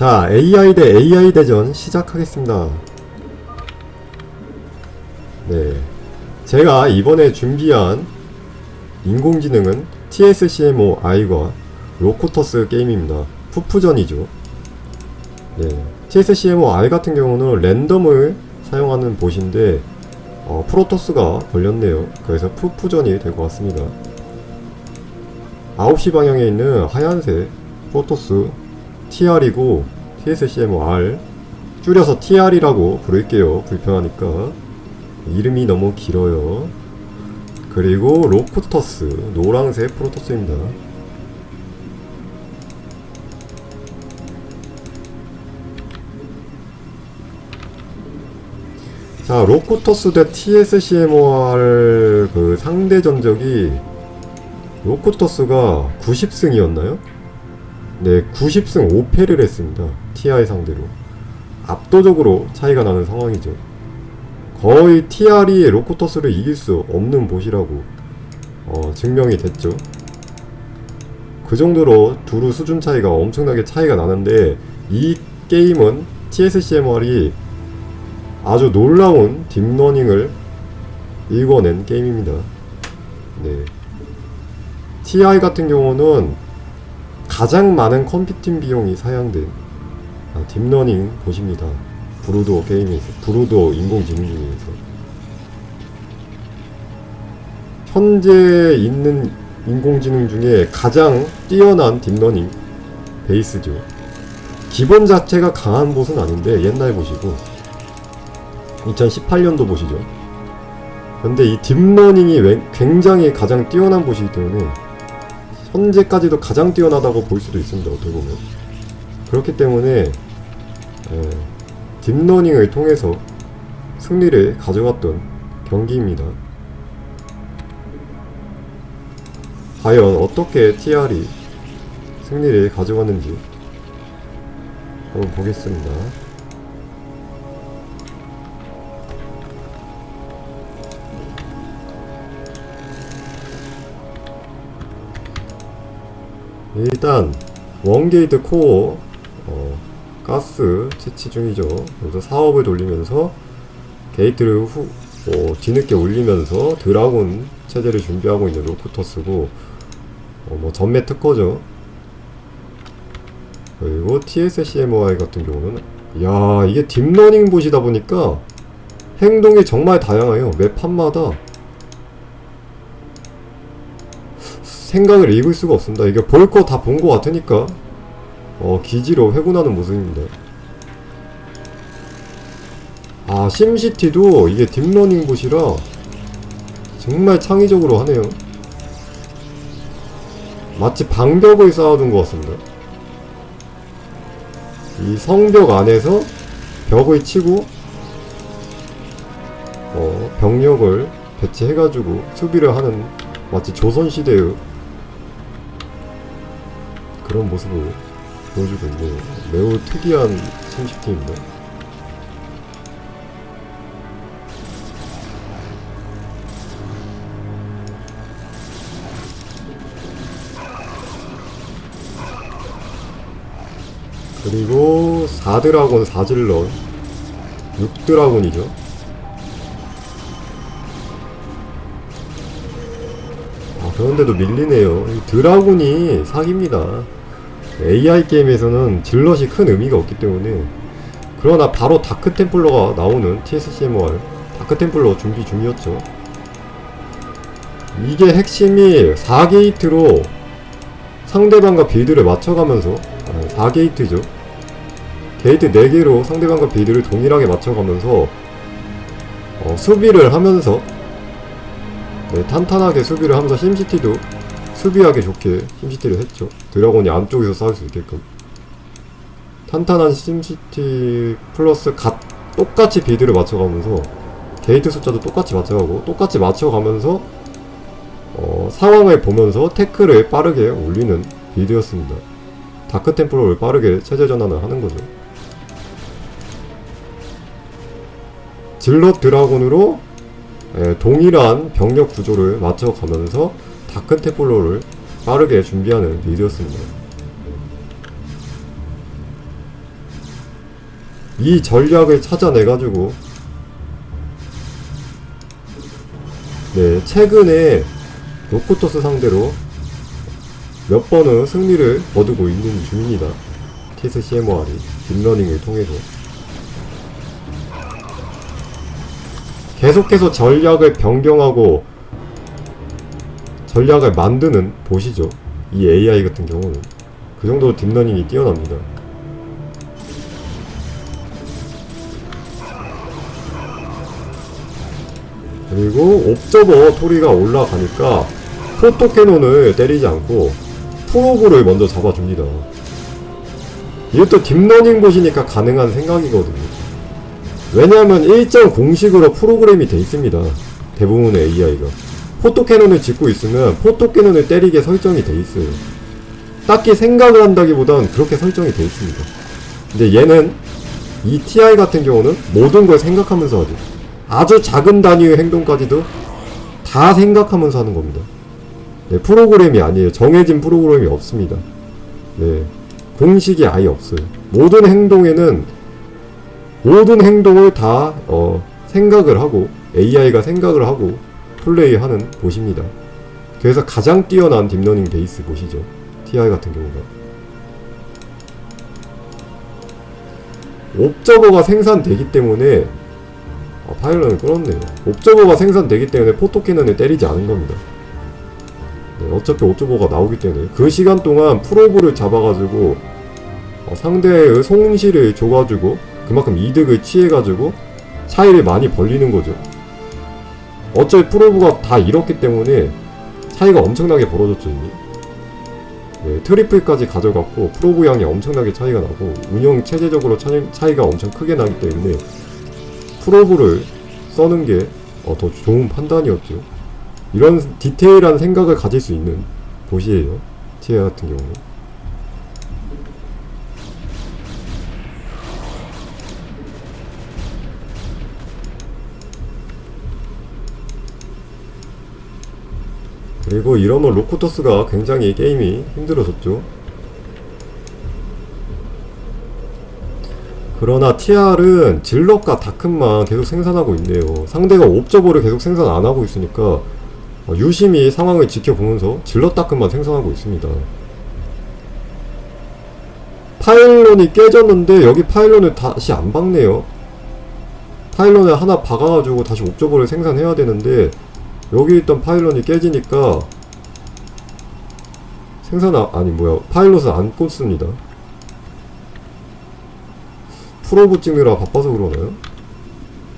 자, AI 대 AI 대전 시작하겠습니다. 네. 제가 이번에 준비한 인공지능은 TSCMO-I과 로코터스 게임입니다. 푸푸전이죠. 네. TSCMO-I 같은 경우는 랜덤을 사용하는 봇인데, 어, 프로토스가 걸렸네요. 그래서 푸푸전이 될 것 같습니다. 9시 방향에 있는 하얀색 프로토스 TR이고 TSCMR 줄여서 TR이라고 부를게요. 불편하니까 이름이 너무 길어요. 그리고 로코터스 노랑색 프로토스입니다. 자, 로코터스 대 TSCMR 그 상대 전적이 로코터스가 90승이었나요? 네, 90승 5패를 했습니다. TI 상대로. 압도적으로 차이가 나는 상황이죠. 거의 TR이 로코터스를 이길 수 없는 곳이라고 어, 증명이 됐죠. 그 정도로 두루 수준 차이가 엄청나게 차이가 나는데 이 게임은 TSCMR이 아주 놀라운 딥러닝을 읽어낸 게임입니다. 네. TI 같은 경우는 가장 많은 컴퓨팅 비용이 사용된 아, 딥러닝 곳입니다. 브루도 게임에서, 브루도 인공지능 중에서. 현재 있는 인공지능 중에 가장 뛰어난 딥러닝 베이스죠. 기본 자체가 강한 곳은 아닌데 옛날 보시고 2018년도 보시죠. 근데 이 딥러닝이 웬- 굉장히 가장 뛰어난 곳이기 때문에 현재까지도 가장 뛰어나다고 볼 수도 있습니다. 어떻게 보면 그렇기 때문에 예, 딥러닝을 통해서 승리를 가져갔던 경기입니다. 과연 어떻게 TR이 승리를 가져갔는지 한번 보겠습니다. 일단 원게이트 코어 어, 가스 채취 중이죠. 그래서 사업을 돌리면서 게이트를 후, 어, 뒤늦게 올리면서 드라곤 체제를 준비하고 있는 로쿠터스고 어, 뭐 전매 특허죠. 그리고 TSCMI 같은 경우는 야 이게 딥러닝 보시다 보니까 행동이 정말 다양해요. 매 판마다 생각을 읽을 수가 없습니다. 이게 볼 거 다 본 거 같으니까 어, 기지로 회군하는 모습입니다. 아 심시티도 이게 딥러닝 봇이라 정말 창의적으로 하네요. 마치 방벽을 쌓아둔 것 같습니다. 이 성벽 안에서 벽을 치고 어, 병력을 배치해가지고 수비를 하는 마치 조선시대의 그런 모습을 보여주고 있네요. 매우 특이한 심시티입니다. 그리고 4드라곤 4질럿 6드라곤이죠 아 그런데도 밀리네요 이 드라곤이 사기입니다 AI 게임에서는 질럿이 큰 의미가 없기 때문에 그러나 바로 다크 템플러가 나오는 TSCMR 다크 템플러 준비 중이었죠. 이게 핵심이 4게이트로 상대방과 빌드를 맞춰가면서 아, 4게이트죠. 게이트 4개로 상대방과 빌드를 동일하게 맞춰가면서 어, 수비를 하면서 네, 탄탄하게 수비를 하면서 심시티도 수비하기 좋게 심시티를 했죠. 드라곤이 안쪽에서 싸울 수 있게끔. 탄탄한 심시티 플러스 갓, 똑같이 비드를 맞춰가면서 게이트 숫자도 똑같이 맞춰가고 똑같이 맞춰가면서 어, 상황을 보면서 태클을 빠르게 올리는 비드였습니다. 다크 템플러를 빠르게 체제 전환을 하는 거죠. 질럿 드라곤으로 예, 동일한 병력 구조를 맞춰가면서 다크 템플러를 빠르게 준비하는 빌드였습니다. 이 전략을 찾아내가지고 네 최근에 로코토스 상대로 몇 번은 승리를 거두고 있는 중입니다. TSCMOR이 딥러닝을 통해서 계속해서 전략을 변경하고 전략을 만드는 보시죠. 이 AI 같은 경우는 그 정도로 딥러닝이 뛰어납니다. 그리고 옵저버 토리가 올라가니까 포토캐논을 때리지 않고 프로브를 먼저 잡아줍니다. 또 딥러닝 보시니까 가능한 생각이거든요. 왜냐하면 일정 공식으로 프로그램이 돼 있습니다. 대부분의 AI가. 포토캐논을 짓고 있으면 포토캐논을 때리게 설정이 돼 있어요. 딱히 생각을 한다기보단 그렇게 설정이 돼 있습니다. 근데 얘는 이 TI 같은 경우는 모든 걸 생각하면서 하죠. 아주 작은 단위의 행동까지도 다 생각하면서 하는 겁니다. 네, 프로그램이 아니에요. 정해진 프로그램이 없습니다. 네, 공식이 아예 없어요. 모든 행동에는 모든 행동을 다 어, 생각을 하고 AI가 생각을 하고 플레이하는 곳입니다. 그래서 가장 뛰어난 딥러닝 베이스 곳이죠. TI 같은 경우가. 옵저버가 생산되기 때문에 아, 파일럿을 끌었네요. 옵저버가 생산되기 때문에 포토캐논을 때리지 않은 겁니다. 네, 어차피 옵저버가 나오기 때문에 그 시간 동안 프로브를 잡아가지고 어, 상대의 손실을 줘가지고 그만큼 이득을 취해가지고 차이를 많이 벌리는 거죠. 어차피 프로브가 다 잃었기 때문에 차이가 엄청나게 벌어졌죠 이미. 네, 트리플까지 가져갔고 프로브 양이 엄청나게 차이가 나고 운영 체제적으로 차이, 차이가 엄청 크게 나기 때문에 프로브를 써는 게 어, 더 좋은 판단이었죠. 이런 디테일한 생각을 가질 수 있는 곳이에요. 티에 같은 경우는. 그리고 이러면 로코터스가 굉장히 게임이 힘들어졌죠. 그러나 TR은 질럿과 다큰만 계속 생산하고 있네요. 상대가 옵저버를 계속 생산 안 하고 있으니까 어, 유심히 상황을 지켜보면서 질럿 다큰만 생산하고 있습니다. 파일론이 깨졌는데 여기 파일론을 다시 안 박네요. 파일론을 하나 박아가지고 다시 옵저버를 생산해야 되는데 여기 있던 파일런이 깨지니까 생산 아, 아니 뭐야. 파일럿을 안 꽂습니다. 프로브 찍느라 바빠서 그러나요?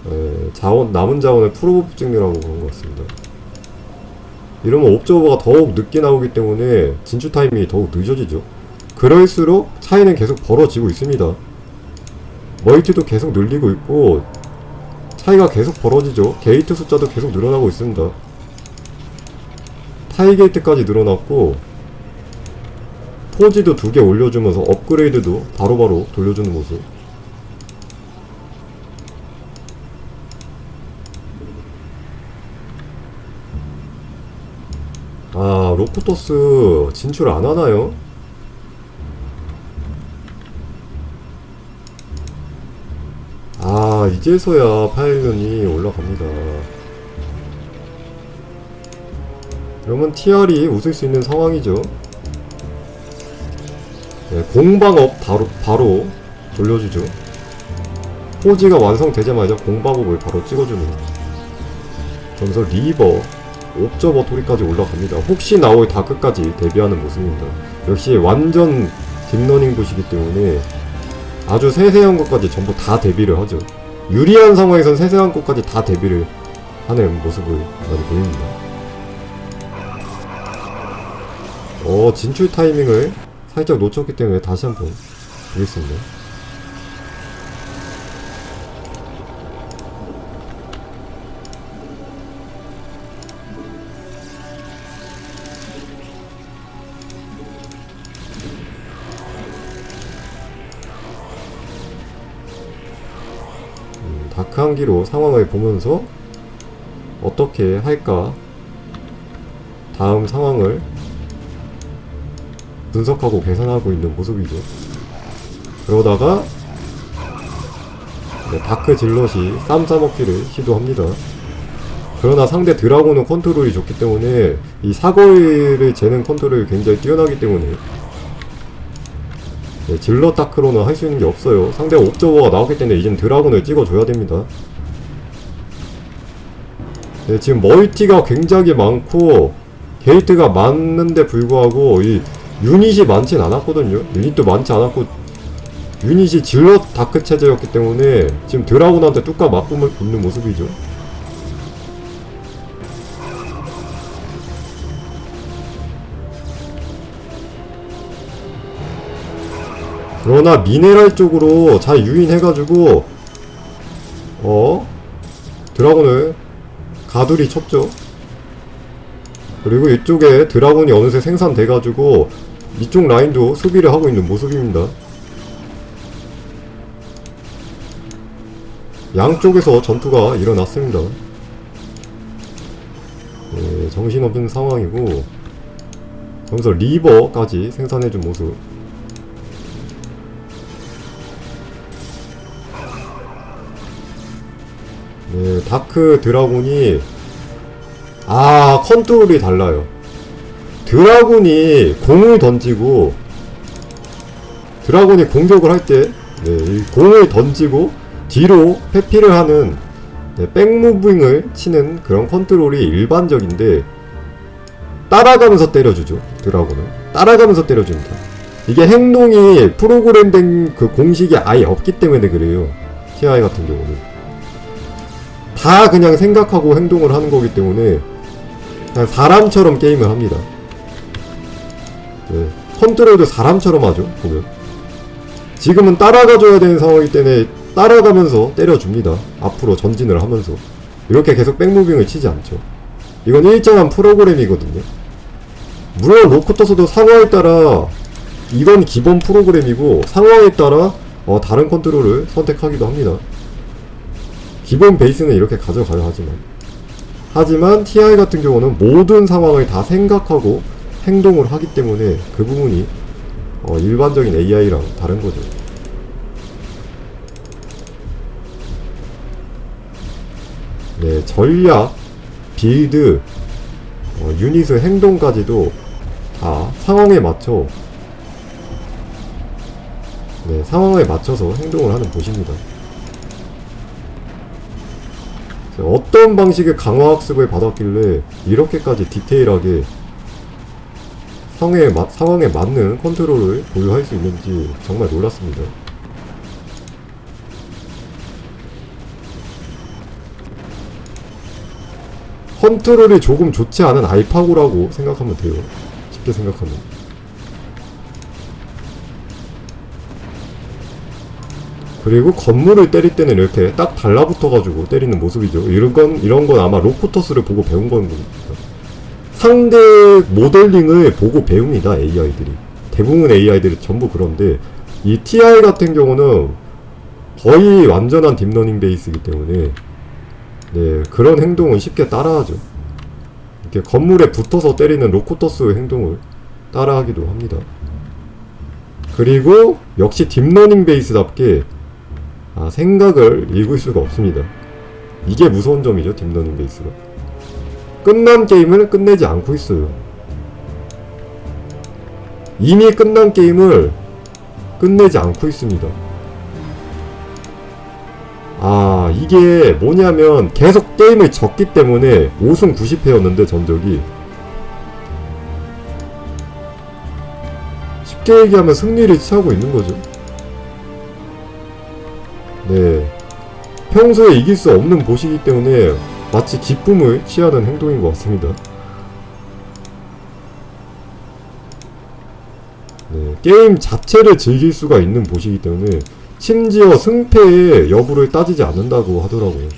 네, 자원 남은 자원을 프로브 찍느라고 그런 것 같습니다. 이러면 옵저버가 더욱 늦게 나오기 때문에 진출 타이밍이 더욱 늦어지죠. 그럴수록 차이는 계속 벌어지고 있습니다. 멀티도 계속 늘리고 있고 차이가 계속 벌어지죠. 게이트 숫자도 계속 늘어나고 있습니다. 타이 게이트까지 늘어났고 포지도 두 개 올려주면서 업그레이드도 바로바로 돌려주는 모습. 아, 로코토스 진출 안 하나요? 아 이제서야 파일런이 올라갑니다. 그러면 TR이 웃을 수 있는 상황이죠? 네, 공방업 바로, 바로 돌려주죠. 포지가 완성되자마자 공방업을 바로 찍어주는 전설 리버 옵저버 토리까지 올라갑니다. 혹시 나올 다크까지 대비하는 모습입니다. 역시 완전 딥러닝 보시기 때문에 아주 세세한 것까지 전부 다 대비를 하죠. 유리한 상황에선 세세한 것까지 다 대비를 하는 모습을 많이 보입니다. 어, 진출 타이밍을 살짝 놓쳤기 때문에 다시 한번 보겠습니다. 다크한기로 상황을 보면서 어떻게 할까 다음 상황을 분석하고 계산하고 있는 모습이죠. 그러다가 네, 다크 질럿이 쌈 싸먹기를 시도합니다. 그러나 상대 드라곤은 컨트롤이 좋기 때문에 이 사거리를 재는 컨트롤이 굉장히 뛰어나기 때문에 네, 질럿 다크로는 할 수 있는 게 없어요. 상대가 옵저버가 나왔기 때문에 이젠 드라곤을 찍어줘야 됩니다. 네, 지금 멀티가 굉장히 많고 게이트가 많은데 불구하고 이 유닛이 많진 않았거든요. 유닛도 많지 않았고 유닛이 질럿 다크 체제였기 때문에 지금 드라곤한테 뚝까 맞고 있는 모습이죠. 그러나 미네랄 쪽으로 잘 유인해가지고 어 드라곤을 가두리 쳤죠. 그리고 이쪽에 드라곤이 어느새 생산돼가지고 이쪽 라인도 수비를 하고 있는 모습입니다. 양쪽에서 전투가 일어났습니다. 네, 정신없는 상황이고 여기서 리버까지 생산해준 모습 네, 다크 드라곤이 아 컨트롤이 달라요. 드라곤이 공을 던지고 드라곤이 공격을 할때 네, 이 공을 던지고 뒤로 회피를 하는 네, 백무빙을 치는 그런 컨트롤이 일반적인데 따라가면서 때려주죠 드라곤은 따라가면서 때려줍니다. 이게 행동이 프로그램된 그 공식이 아예 없기 때문에 그래요. TI 같은 경우는 다 그냥 생각하고 행동을 하는 거기 때문에 그냥 사람처럼 게임을 합니다. 네, 컨트롤도 사람처럼 하죠, 보면. 지금은 따라가줘야 되는 상황이기 때문에 따라가면서 때려줍니다. 앞으로 전진을 하면서. 이렇게 계속 백무빙을 치지 않죠. 이건 일정한 프로그램이거든요. 물론 로쿠터스도 상황에 따라 이건 기본 프로그램이고 상황에 따라 어, 다른 컨트롤을 선택하기도 합니다. 기본 베이스는 이렇게 가져가야 하지만 하지만 TI 같은 경우는 모든 상황을 다 생각하고 행동을 하기 때문에 그 부분이 어, 일반적인 AI랑 다른 거죠. 네, 전략, 빌드, 어, 유닛의 행동까지도 다 상황에 맞춰 네, 상황에 맞춰서 행동을 하는 곳입니다. 어떤 방식의 강화학습을 받았길래 이렇게까지 디테일하게 상황에, 마, 상황에 맞는 컨트롤을 보유할 수 있는지 정말 놀랐습니다. 컨트롤이 조금 좋지 않은 알파고라고 생각하면 돼요. 쉽게 생각하면. 그리고 건물을 때릴 때는 이렇게 딱 달라붙어가지고 때리는 모습이죠. 이런 건, 이런 건 아마 로코터스를 보고 배운 겁니다. 상대 모델링을 보고 배웁니다, AI들이. 대부분 AI들이 전부 그런데, 이 TI 같은 경우는 거의 완전한 딥러닝 베이스이기 때문에, 네, 그런 행동은 쉽게 따라하죠. 이렇게 건물에 붙어서 때리는 로코터스의 행동을 따라하기도 합니다. 그리고 역시 딥러닝 베이스답게 아, 생각을 읽을 수가 없습니다. 이게 무서운 점이죠, 딥러닝 베이스가. 끝난 게임을 끝내지 않고 있어요. 이미 끝난 게임을 끝내지 않고 있습니다. 아, 이게 뭐냐면 계속 게임을 졌기 때문에 5승 90패였는데 전적이 쉽게 얘기하면 승리를 취하고 있는 거죠. 네. 평소에 이길 수 없는 보시기 때문에 마치 기쁨을 취하는 행동인 것 같습니다. 네. 게임 자체를 즐길 수가 있는 보시기 때문에 심지어 승패의 여부를 따지지 않는다고 하더라고요.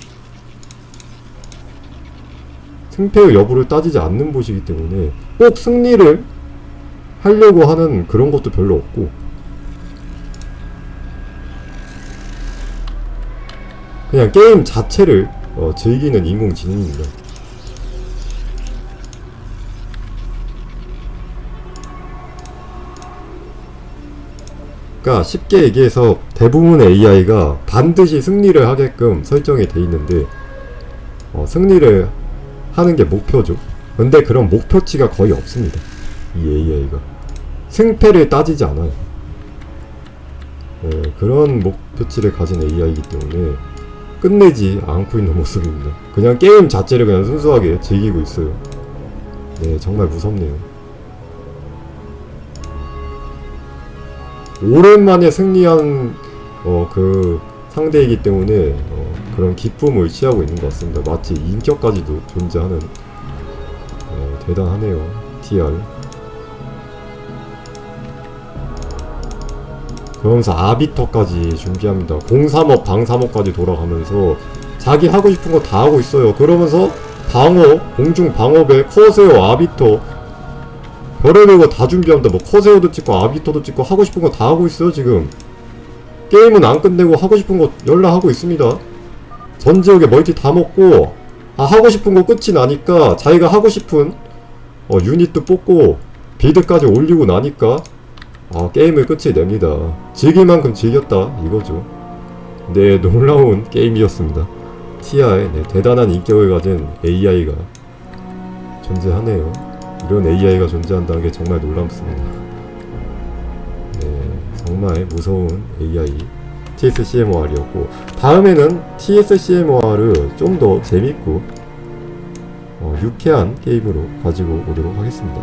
승패의 여부를 따지지 않는 보시기 때문에 꼭 승리를 하려고 하는 그런 것도 별로 없고 그냥 게임 자체를 어, 즐기는 인공지능입니다. 그러니까 쉽게 얘기해서 대부분의 AI가 반드시 승리를 하게끔 설정이 돼 있는데 어, 승리를 하는 게 목표죠. 근데 그런 목표치가 거의 없습니다. 이 AI가 승패를 따지지 않아요. 네, 그런 목표치를 가진 AI이기 때문에 끝내지 않고 있는 모습입니다. 그냥 게임 자체를 그냥 순수하게 즐기고 있어요. 네, 정말 무섭네요. 오랜만에 승리한 어, 그 상대이기 때문에 어, 그런 기쁨을 취하고 있는 것 같습니다. 마치 인격까지도 존재하는 어, 대단하네요. TR. 그러면서 아비터까지 준비합니다. 공삼업, 방삼업까지 돌아가면서 자기 하고 싶은 거 다 하고 있어요. 그러면서 방어, 공중 방어배, 커세어, 아비터 별의별 거다 준비합니다. 뭐 커세어도 찍고 아비터도 찍고 하고 싶은 거 다 하고 있어요 지금. 게임은 안 끝내고 하고 싶은 거 열라 하고 있습니다. 전 지역에 멀티 다 먹고 아 하고 싶은 거 끝이 나니까 자기가 하고 싶은 어, 유닛도 뽑고 빌드까지 올리고 나니까 아 게임을 끝이 냅니다. 즐길 만큼 즐겼다 이거죠. 네 놀라운 게임이었습니다. TI 네, 대단한 인격을 가진 AI가 존재하네요. 이런 AI가 존재한다는 게 정말 놀랍습니다. 네, 정말 무서운 AI TSCMOR이었고 다음에는 TSCMOR을 좀 더 재밌고 어, 유쾌한 게임으로 가지고 오도록 하겠습니다.